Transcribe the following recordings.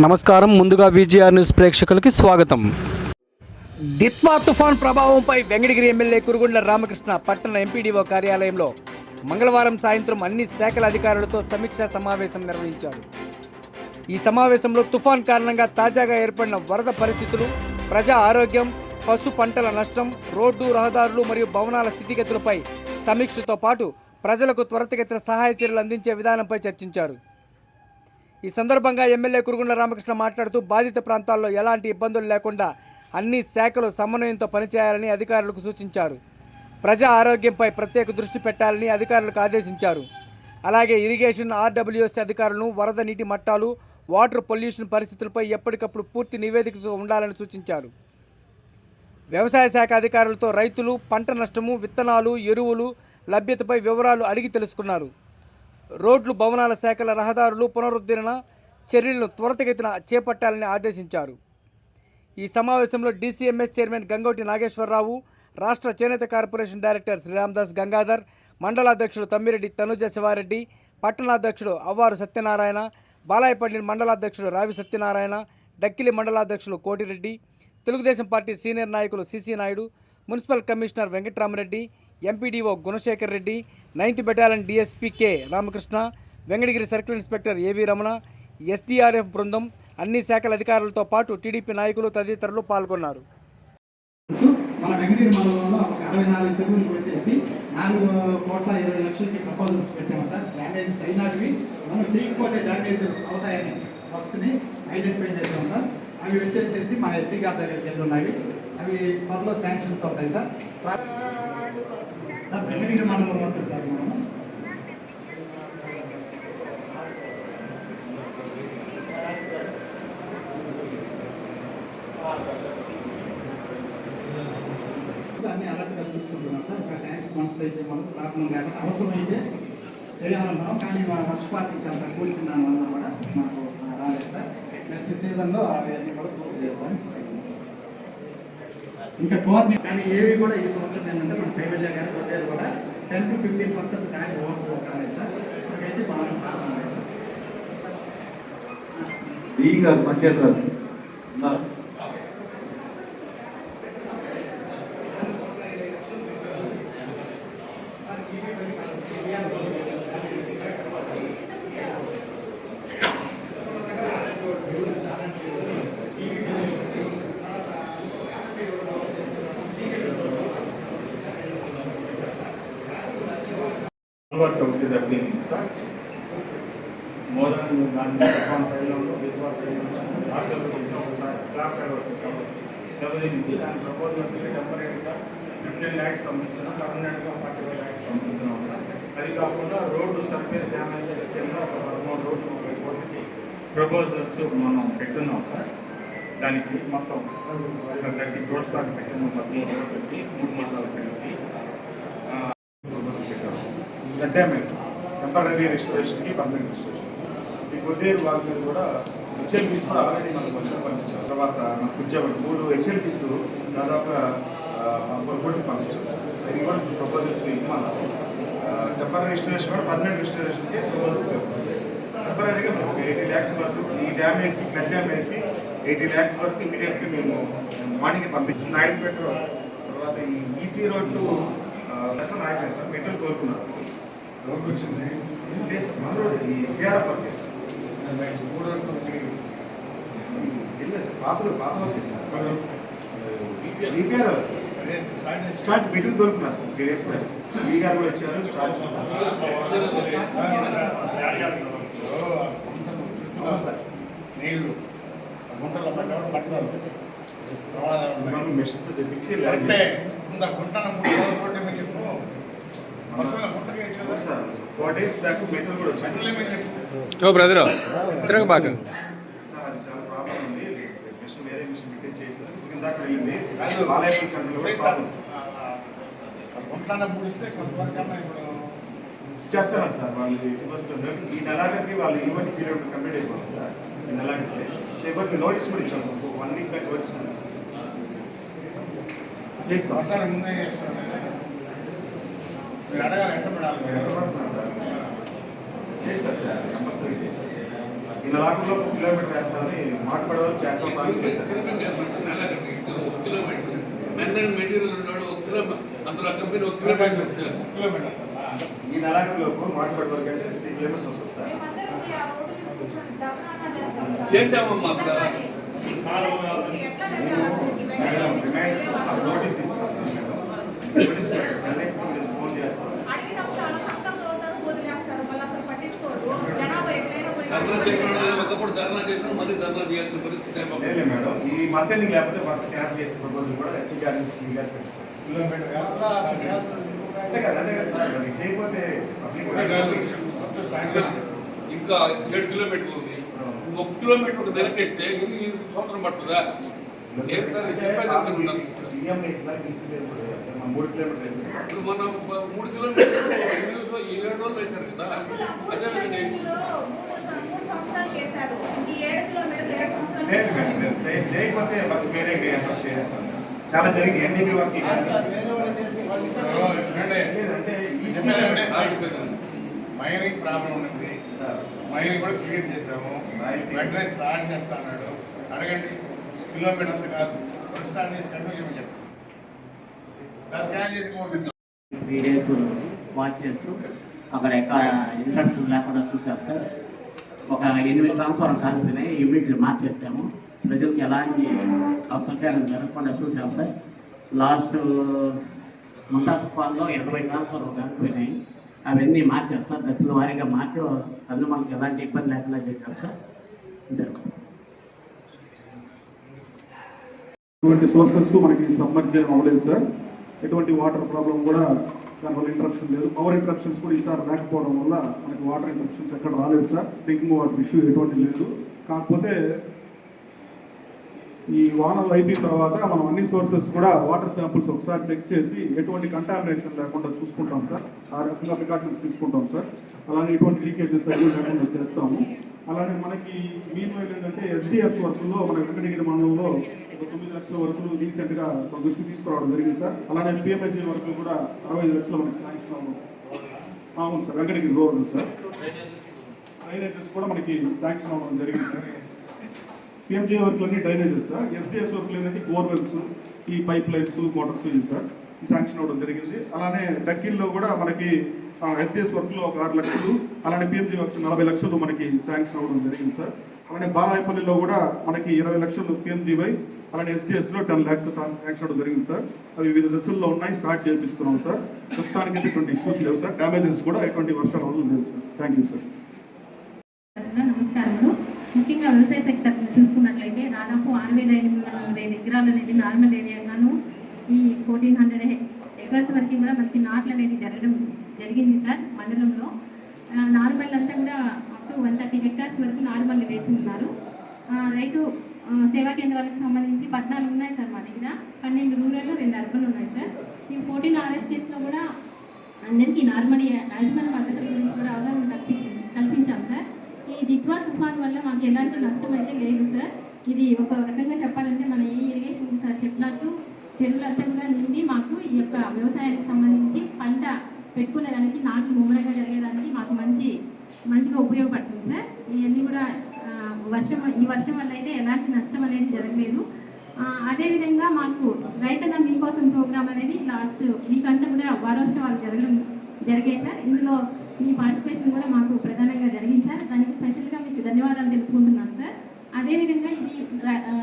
నమస్కారం. ముందుగా VGR news ప్రేక్షకులకి స్వాగతం. దిత్వా తుఫాన్ ప్రభావంపై వెంకటగిరి ఎమ్మెల్యే కురుగుండ్ల రామకృష్ణ పట్టణ ఎంపీడీఓ కార్యాలయంలో మంగళవారం సాయంత్రం అన్ని శాఖల అధికారులతో సమీక్షా సమావేశం నిర్వహించారు. ఈ సమావేశంలో తుఫాన్ కారణంగా తాజాగా ఏర్పడిన వరద పరిస్థితులు ప్రజా ఆరోగ్యం పశు పంటల నష్టం రోడ్డు రహదారులు మరియు భవనాల స్థితిగతులపై సమీక్షతో పాటు ప్రజలకు త్వరితగతిన సహాయ చర్యలు అందించే విధానంపై చర్చించారు. ఈ సందర్భంగా ఎమ్మెల్యే కురుగుండ్ల రామకృష్ణ మాట్లాడుతూ బాధిత ప్రాంతాల్లో ఎలాంటి ఇబ్బందులు లేకుండా అన్ని శాఖలు సమన్వయంతో పనిచేయాలని అధికారులకు సూచించారు. ప్రజా ఆరోగ్యంపై ప్రత్యేక దృష్టి పెట్టాలని అధికారులకు ఆదేశించారు. అలాగే ఇరిగేషన్ ఆర్డబ్ల్యూఎస్ అధికారులను వరద నీటి మట్టాలు వాటర్ పొల్యూషన్ పరిస్థితులపై ఎప్పటికప్పుడు పూర్తి నివేదికతో ఉండాలని సూచించారు. వ్యవసాయ శాఖ అధికారులతో రైతులు పంట నష్టము విత్తనాలు ఎరువులు లభ్యతపై వివరాలు అడిగి తెలుసుకున్నారు. రోడ్లు భవనాల శాఖల రహదారులు పునరుద్ధరణ చర్యలను త్వరితగతిన చేపట్టాలని ఆదేశించారు. ఈ సమావేశంలో డీసీఎంఎస్ చైర్మన్ గంగోటి నాగేశ్వరరావు రాష్ట్ర చేనేత కార్పొరేషన్ డైరెక్టర్ శ్రీరామ్దాస్ గంగాధర్ మండలాధ్యక్షుడు తమ్మిరెడ్డి తనుజ శివారెడ్డి పట్టణాధ్యక్షుడు అవ్వారు సత్యనారాయణ బాలాయపల్లి మండలాధ్యక్షుడు రావి సత్యనారాయణ డక్కిలి మండలాధ్యక్షులు కోటిరెడ్డి తెలుగుదేశం పార్టీ సీనియర్ నాయకులు CC Naidu municipal commissioner Venkatramareddy MPDO Gunasekhar Reddy ninth battalion DSP K Ramakrishna Venkatagiri circle inspector AV Ramana SDRF బృందం అన్ని శాఖల అధికారులతో పాటు టీడీపీ నాయకులు తదితరులు పాల్గొన్నారు. మన వెంకటగిరి మండలంలో ఒక అరవై నాలుగు చెరువులకు వచ్చేసి నాలుగు కోట్ల ఇరవై లక్షలకి ప్రపోజల్స్ పెట్టాము సార్. డ్యామేజెస్ అయినాటివి మనం చేయకపోతే డ్యామేజ్ అవుతాయని వర్క్స్ని ఐడెంటిఫై చేసాం సార్. అవి వచ్చేసేసి మా ఎస్సీ గారి దగ్గరికి వెళ్ళి ఉన్నాయి. అవి త్వరలో శాంక్షన్స్ అవుతాయి సార్. ప్రా- సార్ వెంకటగిరి మండలంలో ఉంటుంది సార్ మనము అన్ని అలర్ట్గా చూసుకుంటున్నాం సార్. ఇక్కడ ట్యాంక్స్ మంత్స్ అయితే మనకు ప్రాబ్లం లేకుండా అవసరం అయితే చేయాలన్నాం కానీ మా వర్షపాతం చాలా తక్కువ వచ్చిన దానివల్ల కూడా మాకు రాలేదు సార్. నెక్స్ట్ సీజన్లో అవన్నీ కూడా పూర్తి చేస్తాం. ఇంకా టోర్ని కానీ ఏవి కూడా ఈ సంవత్సరం ఏంటంటే మన ఫైవల్ కానీ కొట్టేది కూడా టెన్ టు ఫిఫ్టీన్ పర్సెంట్ కానీ ఓవర్ కాలేదు సార్. ఇప్పటికైతే బాగా ప్రాబ్లం లేదు ఈ ప్రపోజల్స్ మనం పెట్టున్నాం సార్. దానికి మొత్తం థర్టీ క్రోర్స్ దాకా పెట్టినాం పదమూడు పెట్టి మూడు మండలాలు పెట్టి డ్యామేజ్ టెంపరీ రెస్టోరేషన్కి పర్మనెంట్ రెస్టోరేషన్ ఈ కొద్దిగా వాళ్ళ మీద కూడా హెచ్ఎల్పీస్ కూడా ఆల్రెడీ మనకు పంపించాం తర్వాత మనకు ఉద్యోగం మూడు హెచ్ఎల్పీస్ దాదాపుగా ముప్పై కోట్లు పంపించాం అది కూడా ప్రపోజల్స్ ఇవ్వమన్నారు. టెంపరీ రెస్టోరేషన్ కూడా పర్మనెంట్ రెస్టోరేషన్కి ప్రపోజల్స్ టెంపరీగా మనకు ఎయిటీ ల్యాక్స్ వరకు ఈ డ్యామేజ్కి బ్లడ్ డ్యామేజ్కి ఎయిటీ ల్యాక్స్ వరకు ఇమీడియట్గా మేము మార్నింగ్ పంపించాం నాయుడుపేట తర్వాత ఈ ఈసీ రోడ్డు దర్శనం ఆగిపోయింది సార్ మెట్రో కోరుకున్నారు రోడ్డు వచ్చింది లేదు సార్ మన రోడ్ ఈ సిఆర్ఎఫ్ వర్క్ సార్ పాత work sir repair start material దొరుకుతున్నారు sir three days ఈ గారు కూడా వచ్చారు స్టార్ట్ నీళ్ళు గుంటలో పడ్డవాడు తెప్పించి అంటే ముందు గుంటన మీద చెప్పు. మొత్తం గుంటకి ఇచ్చారు. Sir. Four days back material కూడా మీద చెప్పు. ఓ బ్రదర్ తిరగ అది చాలా ప్రాబ్లం ఉంది. మిషన్ వేరే మిషన్ పెట్టే చేశారు. ఇందాక వెళ్ళింది. బాలయ్య సెంటర్లో కూడా ప్రాబ్లం. గుంటన పూడిస్తే కొంతవరకన్నా ఇప్పుడు చేస్తారు సార్? వాళ్ళు బస్సులో ఈ నెలాఖరికి వాళ్ళు ఈవెంట్ పీరియడ్ కంప్లీట్ అయిపోతుంది సార్. ఈ నెలాఖరికి. లేకపోతే నోటీస్ కూడా ఇచ్చాం sir. One week back notice కూడా ముందే మీరు అడగాలి ఎంత పడాలి? పడుతున్నారు సార్? చేస్తారు సార్. కంపల్సరీ చేస్తారు. నెలాకులో ఒక కిలోమీటర్ వేస్తామని మాట్లాడే వరకు చేస్తాం కిలోమీటర్ మెటీరియల్ ఉన్నాడు ఒక కిలోమీటర్ అందులో కంపెనీ ఒక కిలోమీటర్. కిలోమీటర్. ఈ నెలాకులోపు మాట్లాడే వరకు అంటే త్రీ కిలోమీటర్స్ వస్తుంది సార్. చేసామమ్మా నోటీస్ ఇస్తాం నోటీస్ ఫోన్ చేస్తాం ధర్నా చేసిన ఒకప్పుడు ధర్నా చేసిన మళ్ళీ ధర్నా చేయాల్సిన పరిస్థితి. లేదు మేడం ఈ ఎండింగ్ లేకపోతే వర్క్ క్యాన్సిల్ చేసే ప్రపోజల్ కూడా ఎస్సీ గారి నుంచి సీ పెడతాం కిలోమీటర్ ఇంకా ఏడు కిలోమీటర్లు ఉంది. ఒక కిలోమీటర్ ఒక వెనకేస్తే ఇది సంవత్సరం పడుతుందా? ఏం సార్ చెప్పేది ఇప్పుడు మనం మూడు కిలోమీటర్లు ఏడు రోజులు వేశారు కదా. అదే చేయకపోతే వేరే అడ్రస్ చేసేస్తాం చాలా జరిగింది. ఎన్డీపీ వర్క్ మైనింగ్ ప్రాబ్లం ఉన్నది సార్. మైనింగ్ కూడా క్లియర్ చేసాము వెంటనే స్టార్ట్ చేస్తా అన్నాడు. అడగండి. కిలోమీటర్ అంత కాదు. స్టార్ట్ చేసి కంటిన్యూ చేయమని చెప్పండి. త్రీ డేస్ వాచ్ చేస్తూ అక్కడ ఎక్కడ ఇన్ఫెక్షన్ లేకుండా చూసాం సార్. ఒక ఎనిమిది ట్రాన్స్ఫార్మర్ కాలిపోయినాయి యూనిట్లు మార్చేసాము. ప్రజలకు ఎలాంటి అసౌకర్యాలు జరగకుండా చూసాం సార్ లాస్ట్ ముంతా ఇరవై ట్రాన్స్ఫర్ ట్రాన్స్ఫార్మర్ అవన్నీ మార్చారు సార్. దశల వారీగా మార్చి అందులో మనకు ఎలాంటి ఇబ్బంది లేకుండా చేశారు సార్. అంతే. ఎటువంటి సోర్సెస్ మనకి సమ్మర్జ్ అవ్వలేదు సార్. ఎటువంటి వాటర్ ప్రాబ్లం కూడా దానివల్ల ఇంటరప్షన్ లేదు. పవర్ ఇంటరప్షన్స్ కూడా ఈసారి రాకపోవడం వల్ల మనకి వాటర్ ఇంటరప్షన్స్ ఎక్కడ రాలేదు సార్. డ్రింకింగ్ వాటర్ ఇష్యూ ఎటువంటి లేదు. కాకపోతే ఈ వానలు అయిపోయిన తర్వాత మనం అన్ని సోర్సెస్ కూడా వాటర్ శాంపుల్స్ ఒకసారి చెక్ చేసి ఎటువంటి కంటామినేషన్ లేకుండా చూసుకుంటాం సార్. ఆ రకంగా ప్రికాషన్స్ తీసుకుంటాం సార్. అలానే ఎటువంటి లీకేజెస్ అవి లేకుండా చేస్తాము. అలానే మనకి మీన్ ఏంటంటే ఎస్డిఎస్ వర్క్లో మన వెంకటగిరి మండలంలో ఒక తొమ్మిది లక్షల వరకు రీసెంట్గా ఒక దృష్టి తీసుకురావడం జరిగింది సార్. అలానే పిఎంఎస్జీ వర్క్ కూడా అరవై ఐదు లక్షలు మనకి శాంక్షన్ అవ్వడం అవును sir Venkatagiri road sir. Drainages కూడా మనకి శాంక్షన్ అవ్వడం జరిగింది సార్. పిఎంజే వర్క్లు అన్ని డ్రైనేజెస్ సార్. ఎస్డిఎస్ వర్క్లు ఏంటంటే బోర్వెల్స్ ఈ పైప్ లైన్స్ మోటార్ ఇవి సార్. శాంక్షన్ అవ్వడం జరిగింది. అలానే డక్కిల్లో కూడా మనకి ఎస్డిఎస్ వర్క్లో ఒక ఆరు లక్షలు అలానే పిఎంజీ వర్క్స్ నలభై లక్షలు మనకి శాంక్షన్ అవ్వడం జరిగింది సార్. అలానే బాలాయపల్లిలో కూడా మనకి ఇరవై లక్షలు పిఎంజీవై అలానే ఎస్డిఎస్లో టెన్ ల్యాక్స్ శాంక్షన్ అవడం జరిగింది సార్. అవి వివిధ దశల్లో ఉన్నాయి స్టార్ట్ చేపిస్తున్నాం సార్. ప్రస్తుతానికి ఎటువంటి ఇష్యూస్ లేవు సార్. డ్యామేజెస్ కూడా ఎటువంటి వర్షాలు వల్ల లేదు సార్. థ్యాంక్ యూ సార్ నమస్కారములు ముఖ్యంగా వ్యవసాయ సెక్టర్ చూసుకున్నట్లయితే దాదాపు ఆరు వేల ఐదు ఎకరాలు అనేది నార్మల్ ఏరియాగాను ఈ ఫోర్టీన్ హండ్రెడ్ ఎకర్స్ వరకు కూడా మనకి నాట్లు అనేది జరగడం జరిగింది సార్ మండలంలో. నార్మల్ అంతా కూడా up to one thirty hectares వరకు నార్మల్ వేసి ఉన్నారు రైతు సేవా కేంద్రాలకు సంబంధించి పద్నాలుగు ఉన్నాయి సార్ మా దగ్గర. పన్నెండు రూరల్ రెండు అర్బన్ ఉన్నాయి సార్. ఈ ఫోర్టీన్ ఆర్ఎస్టీస్లో కూడా అందరికీ నార్మల్ యాజమాన్య పద్ధతుల గురించి కూడా అవగాహన కల్పించాం సార్. ఈ దిగ్వా తుఫాన్ వల్ల మాకు ఎలాంటి నష్టం అయితే లేదు సార్. ఇది ఒక రకంగా చెప్పాలంటే మన ఈ ఇరిగేషన్ సార్ చెప్పినట్టు చెరువులంతా కూడా నిండి మాకు ఈ యొక్క వ్యవసాయానికి సంబంధించి పంట పెట్టుకునేదానికి నాట్లు ముమ్మరంగా జరిగేదానికి మాకు మంచి మంచిగా ఉపయోగపడుతుంది సార్. ఇవన్నీ కూడా వర్షం ఈ వర్షం వల్ల అయితే ఎలాంటి నష్టం అనేది జరగలేదు. అదేవిధంగా మాకు రైతన్న మీకోసం ప్రోగ్రామ్ అనేది లాస్ట్ మీకంతా కూడా కూడా వారోత్సవాలు జరగడం జరిగాయి సార్. ఇందులో మీ పార్టిసిపేషన్ కూడా మాకు ప్రధానంగా జరిగింది సార్. దానికి స్పెషల్గా మీకు ధన్యవాదాలు తెలుపుకుంటున్నాను సార్. అదేవిధంగా ఇది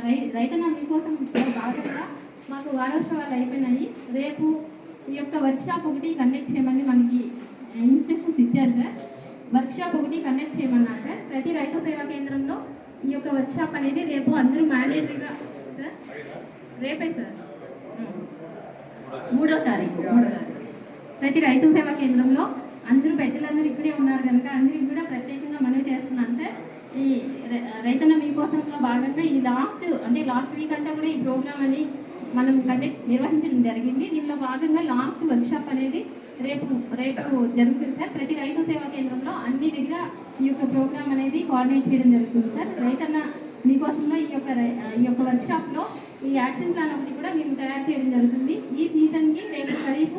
రై- రైతన్న మీకోసం భాగంగా మాకు వారోత్సవాలు అయిపోయినాయి. రేపు ఈ యొక్క వర్క్షాప్ ఒకటి కండక్ట్ చేయమని మనకి ఇన్స్ట్రక్షన్స్ ఇచ్చారు సార్. వర్క్షాప్ ఒకటి కండక్ట్ చేయమన్నారు సార్. ప్రతి రైతు సేవా కేంద్రంలో ఈ యొక్క వర్క్షాప్ అనేది రేపు అందరూ మేనేజర్గా సార్. రేపే సార్. మూడో తారీఖు మూడో తారీఖు. ప్రతి రైతు సేవా కేంద్రంలో అందరూ పెద్దలందరూ ఇక్కడే ఉన్నారు కనుక అందరికి కూడా ప్రత్యేకంగా మనవి చేస్తున్నాను సార్. ఈ రైతన్న మీకోసంలో భాగంగా ఈ లాస్ట్ అంటే లాస్ట్ వీక్ అంతా కూడా ఈ ప్రోగ్రామ్ అని మనం కండక్ట్ నిర్వహించడం జరిగింది. దీనిలో భాగంగా లాస్ట్ వర్క్షాప్ అనేది రేపు రేపు జరుగుతుంది సార్. ప్రతి రైతు సేవా కేంద్రంలో అన్ని దగ్గర ఈ యొక్క ప్రోగ్రామ్ అనేది కోఆర్డినేట్ చేయడం జరుగుతుంది సార్. రైతన్న మీకోసంలో ఈ యొక్క రై- ఈ యొక్క వర్క్షాప్లో ఈ యాక్షన్ ప్లాన్ ఒకటి కూడా మేము తయారు చేయడం జరుగుతుంది. ఈ సీజన్కి రేపు ఖరీఫ్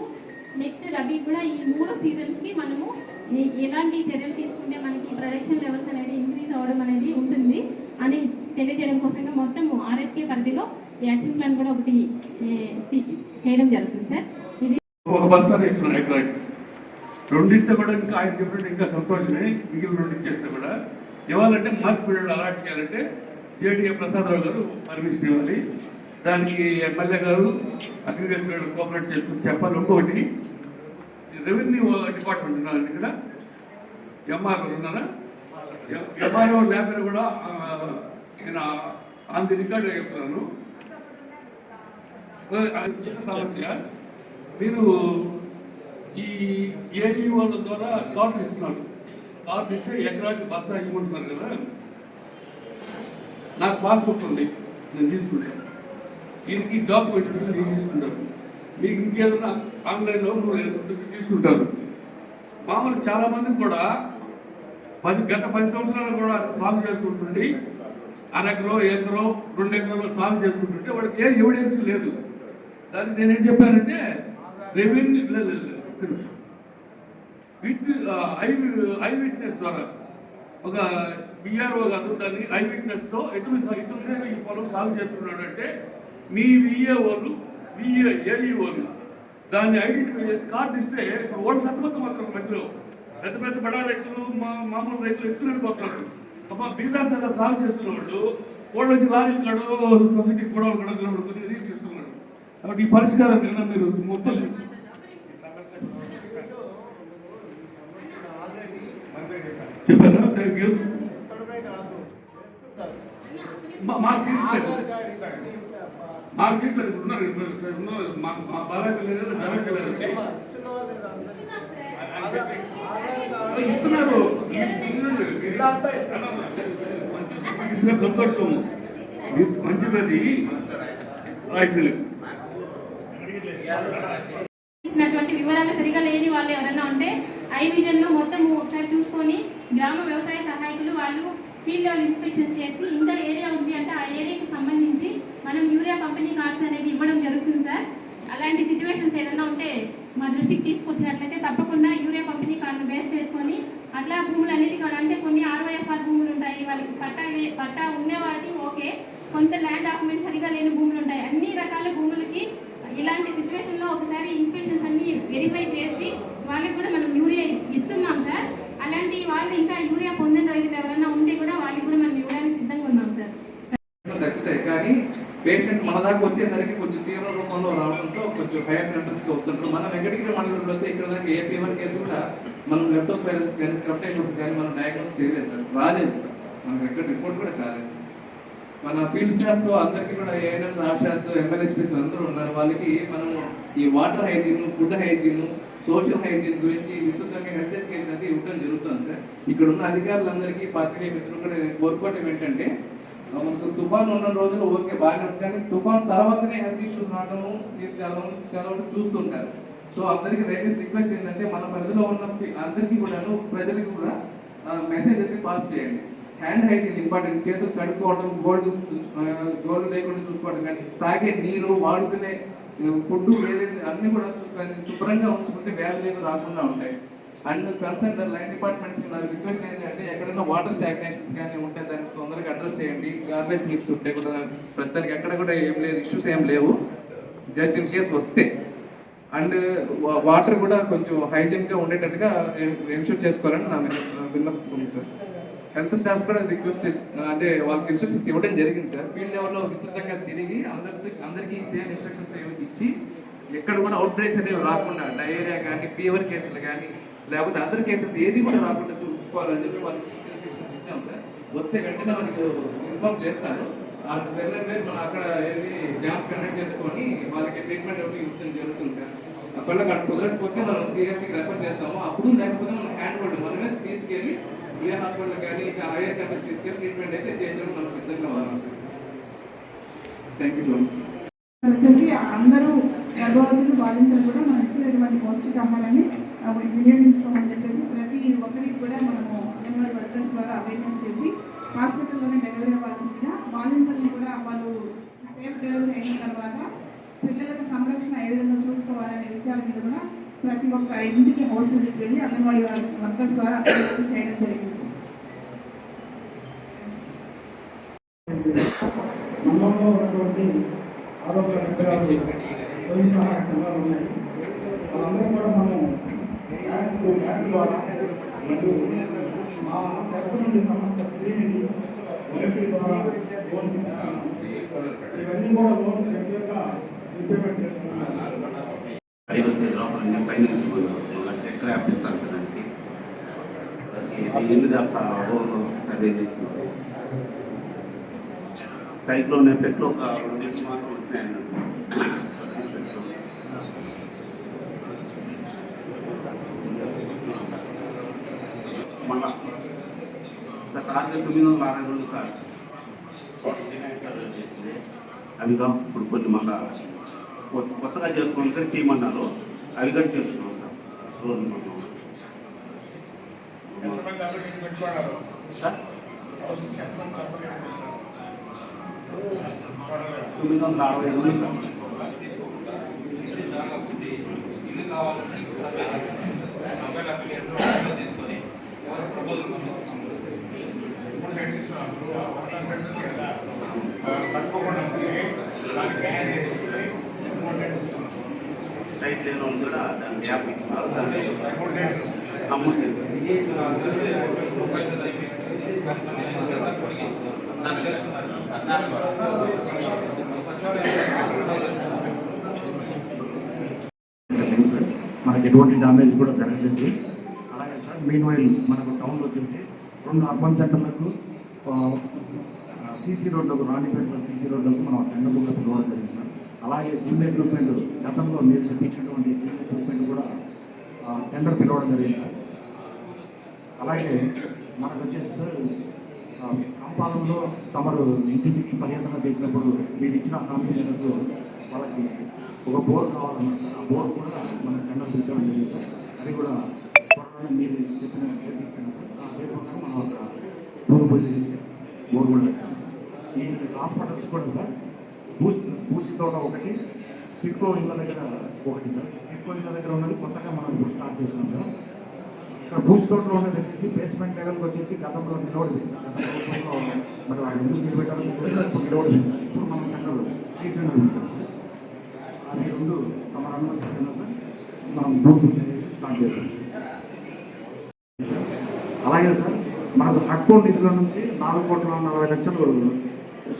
నెక్స్ట్ రబీ కూడా ఈ మూడు సీజన్స్కి మనము ఎలాంటి చర్యలు తీసుకుంటే మనకి ప్రొడక్షన్ లెవెల్స్ అనేది ఇంక్రీజ్ అవ్వడం అనేది ఉంటుంది అని తెలియజేయడం కోసంగా మొత్తం ఆర్ఎస్కే పరిధిలో యాక్షన్ ప్లాన్ కూడా ఒకటి చేయడం జరుగుతుంది సార్. ఇది ఒక రెండు ఇస్తే కూడా ఇంకా ఆయన చెప్పినట్టు ఇంకా సంతోషమే మిగిలిన రెండు ఇచ్చేస్తే కూడా. ఇవ్వాలంటే మార్క్ పీరియడ్ అలాట్ చేయాలంటే జేడీఏ ప్రసాదరావు గారు పర్మిషన్ ఇవ్వాలి. దానికి ఎమ్మెల్యే గారు అగ్రికల్చర్ గారు కోఆపరేట్ చేసుకుని చెప్పాలి ఇంకొకటి. రెవెన్యూ డిపార్ట్మెంట్ ఉన్నారండి ఇక్కడ. ఎంఆర్ఓ ఉన్నారా ఎంఆర్ఓ ల్యాబ్ కూడా నేను ఆన్ ది రికార్డ్ చెప్తున్నాను. చిన్న సమస్య. మీరు ఈ ఏఈఓల ద్వారా కార్డులు ఇస్తున్నారు. కార్డులు ఇస్తే ఎకరానికి బస్తా ఇవ్వమంటున్నారు కదా. నాకు పాస్బుక్ ఉంది. నేను తీసుకుంటాను. దీనికి డాక్యుమెంట్ ఉంది, నేను తీసుకుంటాను మీకు ఇంకేదైనా ఆన్లైన్లో తీసుకుంటారు మామూలు చాలామంది కూడా పది గత పది సంవత్సరాలు కూడా సాగు చేసుకుంటుండి అరెకరో ఎకరో రెండు ఎకరాలు సాగు చేసుకుంటుంటే వాడికి ఏ ఎవిడెన్స్ లేదు దానికి నేనేం చెప్పానంటే రెవెన్యూ లేదు, విట్ ఐ ఐ విట్నెస్ ద్వారా ఒక బిఆర్ఓ గారు దాన్ని ఐ విట్నెస్తో ఎటువంటి సా- ఈ పొలం సాగు చేసుకున్నాడంటే మీ విఏఓలు విఏ ఏఈఓలు దాన్ని ఐడెంటిఫై చేసి కార్డు ఇస్తే ఓడి సతమతం మాత్రం మధ్యలో. పెద్ద పెద్ద బడా రైతులు మా మామూలు రైతులు ఎత్తుకొని పోతున్నారు అమ్మ బిల్డాస్ అలా సాగు చేస్తున్న వాళ్ళు వాళ్ళు వచ్చి లారీలు కడో సొసైటీ కూడా కడగడం కొన్ని రీచ్ చేస్తున్నారు కాబట్టి ఈ పరిష్కారం నిన్న మీరు మొత్తం చెప్పారా థ్యాంక్ యూ మా చీట్లు మా చీట్లు ఉన్నారు ఇప్పుడు ఉన్నారు మా మా బాబాయ్ పిల్లలు జగన్ పిల్లలు ఇస్తున్నారు ఇస్తున్న సంతోషం మంచిది రైతులు వివరాలు సరిగా లేని వాళ్ళు ఎవరైనా ఉంటే ఐ విజన్లో మొత్తం ఒకసారి చూసుకొని గ్రామ వ్యవసాయ సహాయకులు వాళ్ళు ఫీల్డ్ లెవెల్ ఇన్స్పెక్షన్ చేసి ఇంత ఏరియా ఉంది అంటే ఆ ఏరియాకి సంబంధించి మనం యూరియా పంపిణీ కార్డ్స్ అనేది ఇవ్వడం జరుగుతుంది సార్. అలాంటి సిచ్యువేషన్స్ ఏదైనా ఉంటే మా దృష్టికి తీసుకొచ్చినట్లయితే తప్పకుండా యూరియా పంపిణీ కార్డును బేస్ చేసుకొని అట్లా భూములు అన్నిటి అంటే కొన్ని ఆర్వైఎఫ్ఆర్ భూములు ఉంటాయి వాళ్ళకి పట్టా పట్టా ఉండే వాళ్ళకి ఓకే. కొంత ల్యాండ్ డాక్యుమెంట్ సరిగా లేని భూములు ఉంటాయి. అన్ని రకాల భూములకి ఇలాంటి సిచ్యువేషన్లో ఒకసారి ఇన్స్పెక్షన్స్ అన్ని వెరిఫై చేసి వాళ్ళకి కూడా మనం యూరియా ఇస్తున్నాం సార్. అలాంటి వాళ్ళు ఇంకా యూరియా పొందిన రైతులు ఎవరైనా ఉంటే కూడా వాళ్ళకి కూడా మనం ఇవ్వడానికి సిద్ధంగా ఉన్నాం సార్ తగ్గుతాయి కానీ పేషెంట్ మన దాకా వచ్చేసరికి కొంచెం తీవ్ర రూపంలో రావడంతో కొంచెం హైయర్ సెంటర్స్కి వస్తుంటారు. మనం ఎక్కడికి మండలంలో అయితే ఇక్కడ దాకా ఏ ఫీవర్ కేసు కూడా మనం లెప్టోస్పైరస్ కానీ స్క్రప్టైకోస్ కానీ మనం డయాగ్నోస్ చేయలేదు సార్. రాలేదు. మనకి ఎక్కడ రిపోర్ట్ కూడా రాలేదు మన ఫీల్డ్ స్టాఫ్లో అందరికీ కూడా ఏఎన్ఎంస్ ఆర్షాస్ ఎంఎల్హెచ్పిస్ అందరూ ఉన్నారు. వాళ్ళకి మనం ఈ water hygiene food hygiene social hygiene గురించి విస్తృతంగా హెల్త్ ఎడ్యుకేషన్ అనేది ఇవ్వడం జరుగుతుంది సార్. ఇక్కడ ఉన్న అధికారులందరికీ పాత్రికేయ మిత్రులు కూడా కోరుకోవటం ఏంటంటే మనకు తుఫాన్ ఉన్న రోజులు ఓకే బాగానే కానీ తుఫాన్ తర్వాతనే హెల్త్ ఇష్యూస్ రావడం ఇది చాలా చాలా చూస్తుంటారు. సో అందరికి దయచేసి రిక్వెస్ట్ ఏంటంటే మన పరిధిలో ఉన్న అందరికీ కూడాను ప్రజలకి కూడా మెసేజ్ అయితే పాస్ చేయండి. హ్యాండ్ హైజీన్ ఇంపార్టెంట్ చేతులు కడుక్కోవడం గోల్డ్ గోల్డ్ లేకుండా చూసుకోవడం కానీ తాగే నీరు వాడుకునే ఫుడ్ ఏదైతే అన్నీ కూడా శుభ్రంగా ఉంచుకుంటే వ్యాధులు ఏమి రాకుండా ఉంటాయి. అండ్ కన్సర్న్ లైన్ డిపార్ట్మెంట్స్ నా రిక్వెస్ట్ ఏంటంటే ఎక్కడైనా వాటర్ స్టాగ్నేషన్స్ కానీ ఉంటే దాన్ని తొందరగా అడ్రస్ చేయండి. గార్బేజ్ హీప్స్ ఉంటే కూడా ప్రస్తుతానికి ఎక్కడ కూడా ఏం లేదు ఇష్యూస్ ఏం లేవు. జస్ట్ ఇన్ కేస్ వస్తే. అండ్ వాటర్ కూడా కొంచెం హైజీన్గా ఉండేటట్టుగా ఎన్షూర్ చేసుకోవాలని నా మీద విన్నపం సార్. హెల్త్ స్టాఫ్ కూడా రిక్వెస్ట్ అంటే వాళ్ళకి ఇన్స్ట్రక్షన్స్ ఇవ్వడం జరిగింది సార్. ఫీల్డ్ లెవెల్లో విస్తృతంగా తిరిగి అందరికి అందరికీ సేమ్ ఇన్స్ట్రక్షన్స్ ఇచ్చి ఎక్కడ కూడా అవుట్ బ్రేక్స్ అనేవి రాకుండా డయేరియా కానీ ఫీవర్ కేసులు కానీ లేకపోతే అదర్ కేసెస్ ఏది కూడా రాకుండా చూసుకోవాలని చెప్పి వాళ్ళకి ఇన్స్ట్రక్షన్స్ ఇచ్చాం సార్. వస్తే వెంటనే మనకి ఇన్ఫార్మ్ చేస్తారు. ఆ వెళ్ళే పేరు మనం అక్కడ వెళ్ళి డ్యాన్స్ కండక్ట్ చేసుకొని వాళ్ళకి ట్రీట్మెంట్ ఒకటి ఇవ్వడం జరుగుతుంది సార్. అక్కడ అక్కడ కుదరకపోతే మనం సిఎస్సికి రెఫర్ చేస్తాము. అప్పుడు లేకపోతే మనం హ్యాండ్ హోల్డ్ మనమే తీసుకెళ్ళి ఏ హాస్పిటల్ కానీ ఇంకా హైయర్ సెంటర్స్ తీసుకెళ్ళి ట్రీట్మెంట్ అయితే చేయించడం మనం సిద్ధంగా ఉన్నాం sir. Thank you so much అందరూ గర్భవతులు బాలింతలు కూడా మనం ఇచ్చినటువంటి పౌష్టికాహారాన్ని ఆ, వినియోగించుకోమని చెప్పేసి ప్రతి ఒక్కరికి కూడా మనము అంగన్వాడీ వర్కర్స్ ద్వారా అవేర్నెస్ చేసి హాస్పిటల్లోనే డెలివరీ అవ్వాల్సింది కూడా వాలంటీర్లు కూడా వాళ్ళు సేఫ్ డెలివరీ అయిన తర్వాత పిల్లలకు సంరక్షణ ఏ విధంగా చూసుకోవాలనే విషయాల మీద కూడా ప్రతి ఒక్క ఇంటికి హోటల్ దగ్గరికి వెళ్ళి అంగన్వాడీ వర్కర్స్ ద్వారా అవేర్నెస్ చేయడం జరిగింది. అమ్మంలో ఉన్నటువంటి ఆరోగ్య పోయి సమస్యగా ఉన్నాయి. వాళ్ళందరూ కూడా మనం మరియు మా సెక్టర్ నుండి సంస్థ స్త్రీని వైఫీ ద్వారా లోన్స్ ఇవన్నీ కూడా లోన్స్ రెగ్యులర్గా నేను ఇస్తాను కదండి సైక్లోన్ ఎఫెక్ట్ ఒక రెండు మాసం మాత్రం వచ్చినాయండి మళ్ళా సార్ తొమ్మిది వందల అరవై రెండు సార్ అవి ఇప్పుడు కొంచెం మళ్ళా కొత్త- కొత్తగా చేసుకుని చేయమన్నారు అవి కూడా చేస్తున్నాం సార్. రోజు సార్? తొమ్మిది వందల అరవై రెండు సార్. మూడు తీసుకున్నారు దాన్ని బ్యాన్ చేసి సైట్ కూడా దాన్ని మనకి ఎటువంటి డామేజ్ కూడా జరగలేదు. మెయిన్ వైల్ మనకు టౌన్లో వచ్చేసి రెండు అర్బన్ సెంటర్లకు సీసీ రోడ్లకు రాణిపేటలో సీసీ రోడ్లకు మనం టెండర్లుగా పిలవడం జరిగింది. అలాగే జిమ్ ఎక్విప్మెంట్ గతంలో మీరు తెప్పించినటువంటి జిమ్ ఎక్విప్మెంట్ కూడా టెండర్ పిలవడం జరిగింది. అలాగే మనకు వచ్చేసి సార్ కంపాలంలో తమరు ఇంటింటికి పర్యటన చేసినప్పుడు మీరు ఇచ్చిన హామీ మేరకు వాళ్ళకి ఒక బోర్ కావాలన్నారు సార్ ఆ బోర్ కూడా మన టెండర్ పిలిచడం జరిగింది. అది కూడా మీరు చెప్పిన సార్ ఆ మనం అక్కడ బోర్ చేసి బోర్ కూడా ఈ హాస్పిటల్స్ కూడా సార్. బూసి బూసి తోట ఒకటి సిట్కో ఇళ్ళ దగ్గర ఒకటి సార్. సిట్కో ఇళ్ళ దగ్గర ఉన్నది కొత్తగా మనం స్టార్ట్ చేస్తున్నాం సార్. ఇక్కడ బూస్ తోటలో ఉన్నది వచ్చేసి బేస్మెంట్ లెవెల్కి వచ్చేసి గతంలో నిలబడింది మరి వాళ్ళు ఎందుకు నిలబెట్టాలని ఇప్పుడు ఇప్పుడు మనం టెండర్ ట్రీట్మెంట్ అది రెండు తమ అనుమతి మనం బూత్ స్టార్ట్ చేస్తాం అలాగే సార్ మనకు తక్కువ నిధుల నుంచి నాలుగు కోట్ల నలభై లక్షలు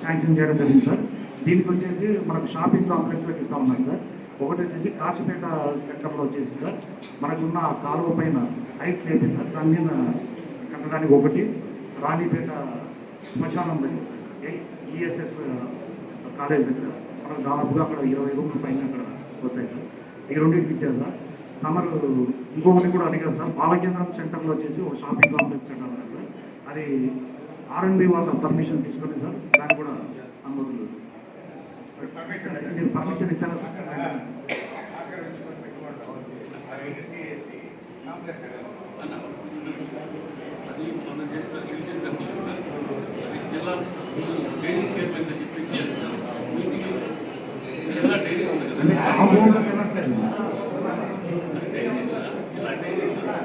శాంక్షన్ చేయడం జరిగింది సార్. దీనికి వచ్చేసి మనకు షాపింగ్ కాంప్లెక్స్లోకి ఇస్తా ఉన్నాం సార్. ఒకటి వచ్చేసి కాశీపేట సెక్టర్లో వచ్చేసి సార్ మనకున్న ఆ కాలువ పైన హైట్ లేదు సార్ దాని మీద కట్టడానికి ఒకటి రాణిపేట శ్మశానం దగ్గర ఈఎస్ఎస్ కాలేజ్ దగ్గర మనకు దాదాపుగా అక్కడ ఇరవై రూపాయల పైన అక్కడ వస్తాయి సార్. ఈ రెండింటికి ఇచ్చారు సార్. తమరు ఇంకొకటి కూడా అడిగారు సార్. బాలకేంద్రం సెంటర్లో వచ్చేసి ఒక షాపింగ్ కాంప్లెక్స్ సెంటర్ అది ఆర్ఎండ్బి వాళ్ళ పర్మిషన్ తీసుకొని సార్. దాన్ని కూడా అనుమతులు. పర్మిషన్ మీరు పర్మిషన్ ఇచ్చారా? అది మనం జిల్లా చైర్మన్ అని చెప్పి ఇచ్చారు. జిల్లా డైరీ ఉంది కదా అంటే ఆ బోర్డులో వెళ్ళట్లేదు జిల్లా డైరీ ఉంది కదా.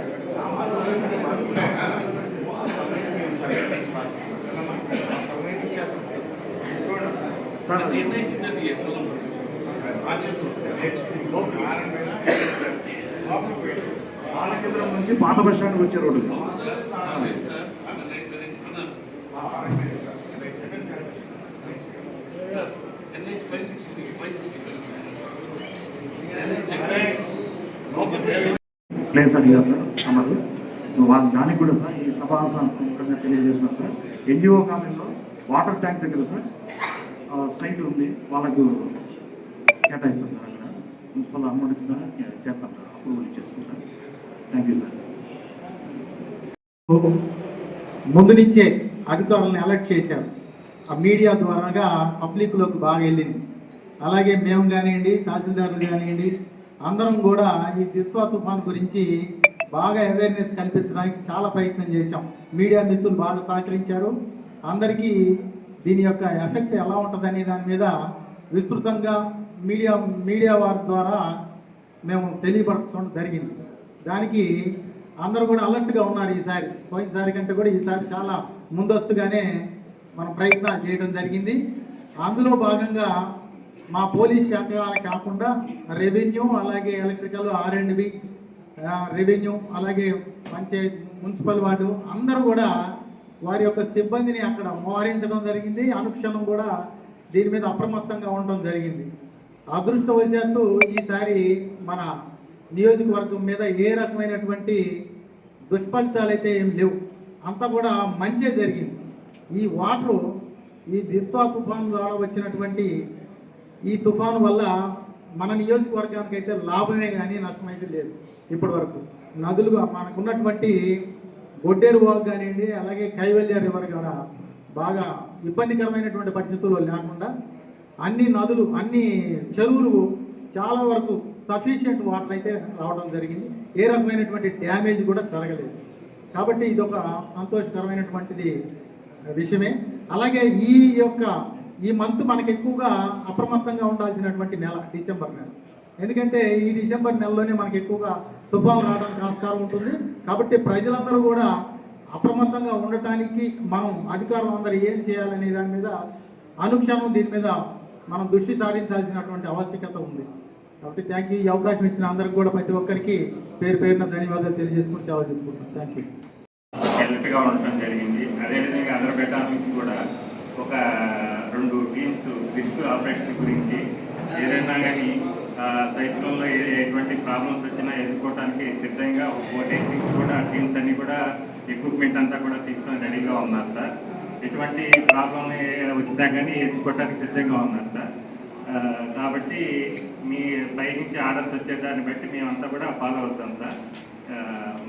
సార్ అది ఎన్ని ఇచ్చినది ఏ స్థలం? బాలకేంద్రం నుంచి పాత బస్ వచ్చే రోడ్డు సార్, ప్లేస్ అడిగారు సార్ తమరు వాళ్ళ దానికి కూడా సార్ ఈ సభాసంగా తెలియజేస్తున్నారు సార్ ఎన్జిఓ కాలనీలో వాటర్ ట్యాంక్ దగ్గర సార్ సైట్ ఉంది. వాళ్ళకు కేటాయిస్తున్నారు సార్ అక్కడ. మున్సిపల్ అమౌంట్ ద్వారా చేస్తారు sir approval sir. Thank you sir ముందు నుంచే అధికారులను అలర్ట్ చేశారు. ఆ మీడియా ద్వారాగా పబ్లిక్లోకి బాగా వెళ్ళింది. అలాగే మేము కానివ్వండి తహసీల్దారులు కానివ్వండి అందరం కూడా ఈ దిత్వా తుఫాన్ గురించి బాగా అవేర్నెస్ కల్పించడానికి చాలా ప్రయత్నం చేశాం. మీడియా మిత్రులు బాగా సహకరించారు. అందరికీ దీని యొక్క ఎఫెక్ట్ ఎలా ఉంటుందనే దాని మీద విస్తృతంగా మీడియా మీడియా వారి ద్వారా మేము తెలియపరచడం జరిగింది. దానికి అందరూ కూడా అలర్ట్గా ఉన్నారు ఈసారి. పోయినసారి కంటే కూడా ఈసారి చాలా ముందస్తుగానే మనం ప్రయత్నాలు చేయడం జరిగింది. అందులో భాగంగా మా పోలీస్ శాఖ కాకుండా రెవెన్యూ అలాగే electrical R and B revenue అలాగే పంచాయత్ మున్సిపల్ వార్డు అందరూ కూడా వారి యొక్క సిబ్బందిని అక్కడ మోహరించడం జరిగింది. అనుక్షణం కూడా దీని మీద అప్రమత్తంగా ఉండడం జరిగింది. అదృష్టవశాత్తు ఈసారి మన నియోజకవర్గం మీద ఏ రకమైనటువంటి దుష్ఫలితాలు అయితే ఏం లేవు. అంతా కూడా మంచి జరిగింది. ఈ వాటర్ ఈ దిత్వా తుఫాన్ ద్వారా వచ్చినటువంటి ఈ తుఫాను వల్ల మన నియోజకవర్గానికి అయితే లాభమే కానీ నష్టమైతే లేదు ఇప్పటి వరకు నదులుగా మనకున్నటువంటి గొడ్డేరు వాగు కానివ్వండి అలాగే కైవల్య రివర్ కూడా బాగా ఇబ్బందికరమైనటువంటి పరిస్థితుల్లో లేకుండా అన్ని నదులు అన్ని చెరువులు చాలా వరకు సఫిషియంట్ వాటర్ అయితే రావడం జరిగింది. ఏ రకమైనటువంటి డ్యామేజ్ కూడా జరగలేదు. కాబట్టి ఇది ఒక సంతోషకరమైనటువంటిది విషయమే. అలాగే ఈ యొక్క ఈ మంత్ మనకి ఎక్కువగా అప్రమత్తంగా ఉండాల్సినటువంటి నెల డిసెంబర్ నెల. ఎందుకంటే ఈ డిసెంబర్ నెలలోనే మనకి ఎక్కువగా తుఫాను రావడానికి ఆస్కారం ఉంటుంది. కాబట్టి ప్రజలందరూ కూడా అప్రమత్తంగా ఉండటానికి మనం అధికారులు అందరూ ఏం చేయాలనే దాని మీద అనుక్షణం దీని మీద మనం దృష్టి సారించాల్సినటువంటి ఆవశ్యకత ఉంది. కాబట్టి థ్యాంక్ యూ ఈ అవకాశం ఇచ్చిన అందరికి కూడా ప్రతి ఒక్కరికి పేరు పేరున ధన్యవాదాలు తెలియజేసుకుని సేవ చేసుకుంటాం థ్యాంక్ యూ హెల్ప్గా ఉండటం జరిగింది. అదేవిధంగా అదర్బేటా నుంచి కూడా ఒక రెండు టీమ్స్ రిస్క్ ఆపరేషన్ గురించి ఏదైనా కానీ సైక్లోన్లో ఏ ఎటువంటి ప్రాబ్లమ్స్ వచ్చినా ఎదుర్కోవడానికి సిద్ధంగా ఓటేసి కూడా టీమ్స్ అన్ని కూడా ఎక్విప్మెంట్ అంతా కూడా తీసుకొని రెడీగా ఉన్నారు సార్. ఎటువంటి ప్రాబ్లం వచ్చినా కానీ ఎదుర్కోవడానికి సిద్ధంగా ఉన్నారు సార్. కాబట్టి మీ పై నుంచి ఆర్డర్స్ వచ్చేదాన్ని బట్టి మేమంతా కూడా ఫాలో అవుతాం సార్.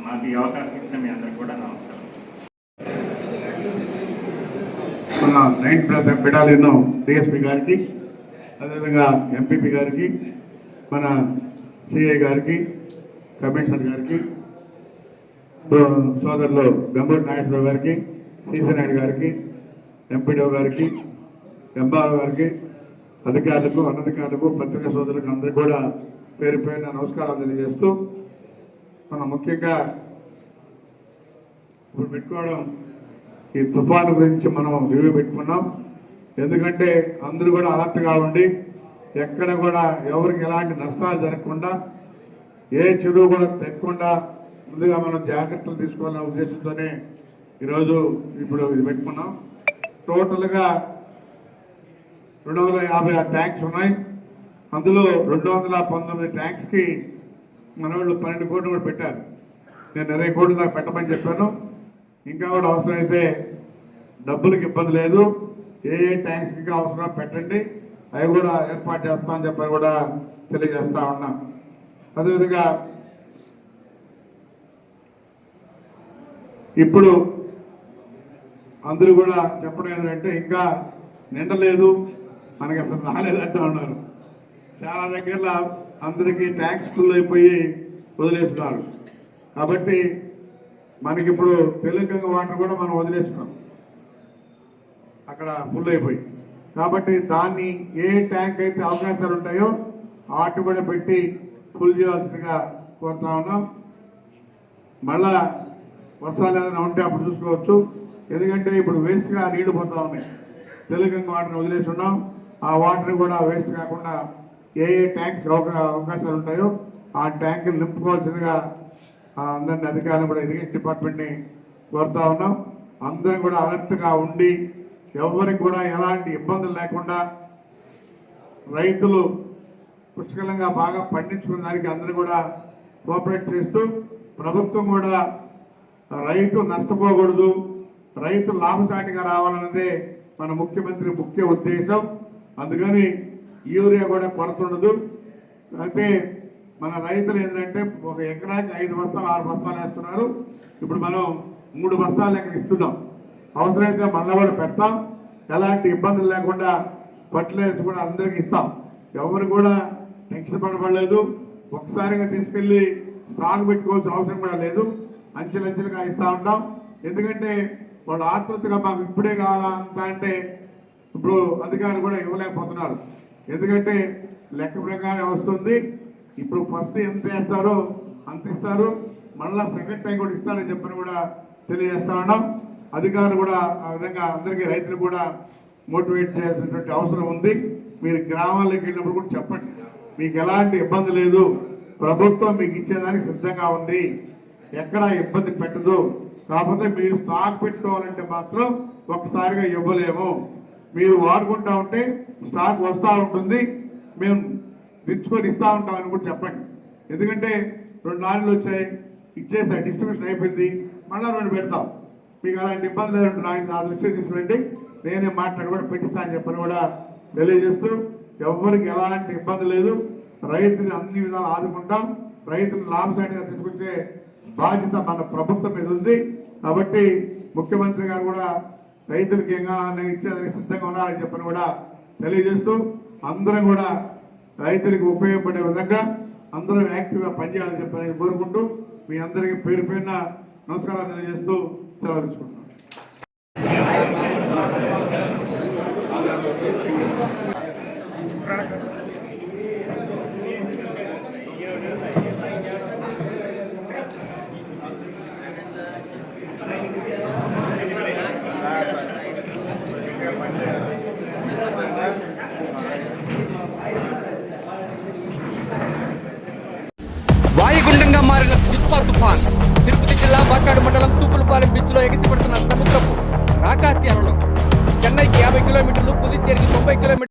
మాకు ఈ అవకాశం ఇచ్చిన మీ అందరికి కూడా నమస్కారం. మన నైన్త్ ప్లస్ బెటాలియన్ డిఎస్పి గారికి అదేవిధంగా ఎంపీపీ గారికి మన సిఐ గారికి కమిషనర్ గారికి సో- సోదరులు బెంబూరు నాగేశ్వరరావు గారికి సీసీ నాయుడు గారికి ఎంపీడీఓ గారికి ఎంఆర్ఓ గారికి అధికారులకు అనధికారులకు పత్రికా సోదరులకు అందరికీ కూడా పేరు పేరున నమస్కారాలు తెలియజేస్తూ మనం ముఖ్యంగా ఇప్పుడు పెట్టుకోవడం ఈ తుఫాను గురించి మనం రివ్యూ పెట్టుకున్నాం. ఎందుకంటే అందరూ కూడా అలర్ట్గా ఉండి ఎక్కడ కూడా ఎవరికి ఎలాంటి నష్టాలు జరగకుండా ఏ చెరువు కూడా తెక్కకుండా ముందుగా మనం జాగ్రత్తలు తీసుకోవాలనే ఉద్దేశంతోనే ఈరోజు ఇప్పుడు ఇది పెట్టుకున్నాం. టోటల్గా రెండు వందల యాభై ఆరు ట్యాంక్స్ ఉన్నాయి. అందులో రెండు వందల పంతొమ్మిది ట్యాంక్స్కి మన వాళ్ళు పన్నెండు కోట్లు కూడా పెట్టారు. నేను ఇరవై కోట్లు దాకా పెట్టమని చెప్పాను. ఇంకా కూడా అవసరమైతే డబ్బులకు ఇబ్బంది లేదు. ఏ ఏ ట్యాంక్స్కి అవసరం పెట్టండి. అవి కూడా ఏర్పాటు చేస్తామని చెప్పని కూడా తెలియజేస్తూ ఉన్నాం. అదేవిధంగా ఇప్పుడు అందరూ కూడా చెప్పడం ఏంటంటే ఇంకా నిండలేదు మనకి అసలు రాలేదంటూ ఉన్నారు. చాలా దగ్గరలో అందరికీ ట్యాక్స్ ఫుల్ అయిపోయి వదిలేస్తున్నారు. కాబట్టి మనకి ఇప్పుడు తెలుగు వాటర్ కూడా మనం వదిలేస్తున్నాం. అక్కడ ఫుల్ అయిపోయి. కాబట్టి దాన్ని ఏ ట్యాంక్ అయితే అవకాశాలు ఉంటాయో వాటి కూడా పెట్టి ఫుల్ చేయాల్సిందిగా కోరుతా ఉన్నాం. మళ్ళా వర్షాలు ఏదైనా ఉంటే అప్పుడు చూసుకోవచ్చు. ఎందుకంటే ఇప్పుడు వేస్ట్గా నీళ్ళు పోతా ఉన్నాయి. తెలుగు వాటర్ వదిలేసి ఉన్నాం. ఆ వాటర్ కూడా వేస్ట్ కాకుండా ఏ ఏ ట్యాంక్స్ అవకాశాలు ఉంటాయో ఆ ట్యాంక్ నింపుకోవాల్సిందిగా అందరిని అధికారులు కూడా ఇరిగేషన్ డిపార్ట్మెంట్ని కోరుతా ఉన్నాం. అందరం కూడా అలర్ట్గా ఉండి ఎవరికి కూడా ఎలాంటి ఇబ్బందులు లేకుండా రైతులు పుష్కలంగా బాగా పండించుకున్న దానికి అందరూ కూడా కోఆపరేట్ చేస్తూ ప్రభుత్వం కూడా రైతు నష్టపోకూడదు రైతు లాభసాటిగా రావాలన్నదే మన ముఖ్యమంత్రి ముఖ్య ఉద్దేశం. అందుకని యూరియా కూడా కొరత ఉండదు. అయితే మన రైతులు ఏంటంటే ఒక ఎకరాకి ఐదు బస్తాలు ఆరు బస్తాలు వేస్తున్నారు. ఇప్పుడు మనం మూడు బస్తాలు లెక్క ఇస్తున్నాం. అవసరమైతే మళ్ళీ కూడా పెడతాం. ఎలాంటి ఇబ్బందులు లేకుండా ఫర్టిలైజర్స్ కూడా అందరికీ ఇస్తాం. ఎవరు కూడా టెన్షన్ పడబడలేదు. ఒకసారిగా తీసుకెళ్ళి స్టాక్ పెట్టుకోవాల్సిన అవసరం కూడా లేదు. అంచెలంచెలుగా ఇస్తూ ఉంటాం. ఎందుకంటే వాళ్ళు ఆతృతగా మాకు ఇప్పుడే కావాలా అంటే ఇప్పుడు అధికారులు కూడా ఇవ్వలేకపోతున్నారు. ఎందుకంటే లెక్క ప్రకారం వస్తుంది. ఇప్పుడు ఫస్ట్ ఎంత వేస్తారో అంత ఇస్తారు మళ్ళా సెకండ్ టైం కూడా ఇస్తారని చెప్పని కూడా తెలియజేస్తా ఉన్నాం. అధికారులు కూడా ఆ విధంగా అందరికీ రైతులు కూడా మోటివేట్ చేయాల్సినటువంటి అవసరం ఉంది. మీరు గ్రామాలకు వెళ్ళినప్పుడు కూడా చెప్పండి. మీకు ఎలాంటి ఇబ్బంది లేదు. ప్రభుత్వం మీకు ఇచ్చేదానికి సిద్ధంగా ఉంది. ఎక్కడ ఇబ్బంది పెట్టదు. కాకపోతే మీరు స్టాక్ పెట్టుకోవాలంటే మాత్రం ఒకసారిగా ఇవ్వలేము. మీరు వాడుకుంటా ఉంటే స్టాక్ వస్తూ ఉంటుంది. మేము తెచ్చుకొని ఇస్తూ ఉంటామని కూడా చెప్పండి. ఎందుకంటే రెండు నాలుగు వచ్చాయి ఇచ్చేసాయి డిస్ట్రిబ్యూషన్ అయిపోయింది. మళ్ళీ రెండు పెడతాం. మీకు అలాంటి ఇబ్బంది లేదు నాకు నా దృష్టికి తీసుకురండి. నేనే మాట్లాడి కూడా పెట్టిస్తా అని చెప్పని కూడా తెలియజేస్తూ ఎవరికి ఎలాంటి ఇబ్బంది లేదు. రైతుని అన్ని విధాలు ఆదుకుంటాం. రైతులు లాభసాటిగా తీసుకొచ్చే బాధ్యత మన ప్రభుత్వం మీద ఉంది. కాబట్టి ముఖ్యమంత్రి గారు కూడా రైతులకు ఇంకా కావాలని ఇచ్చేదానికి సిద్ధంగా ఉన్నారని చెప్పని కూడా తెలియజేస్తూ అందరం కూడా రైతులకు ఉపయోగపడే విధంగా అందరం యాక్టివ్గా పనిచేయాలని చెప్పని కోరుకుంటూ మీ అందరికీ పేరు పైన నమస్కారాలు తెలియజేస్తూ సెలవు తీసుకుంటున్నాను you. ఎగిసిపడుతున్న చెన్నైకి యాభై కిలోమీటర్లు పుదుచ్చేరికి తొంభై కిలోమీటర్లు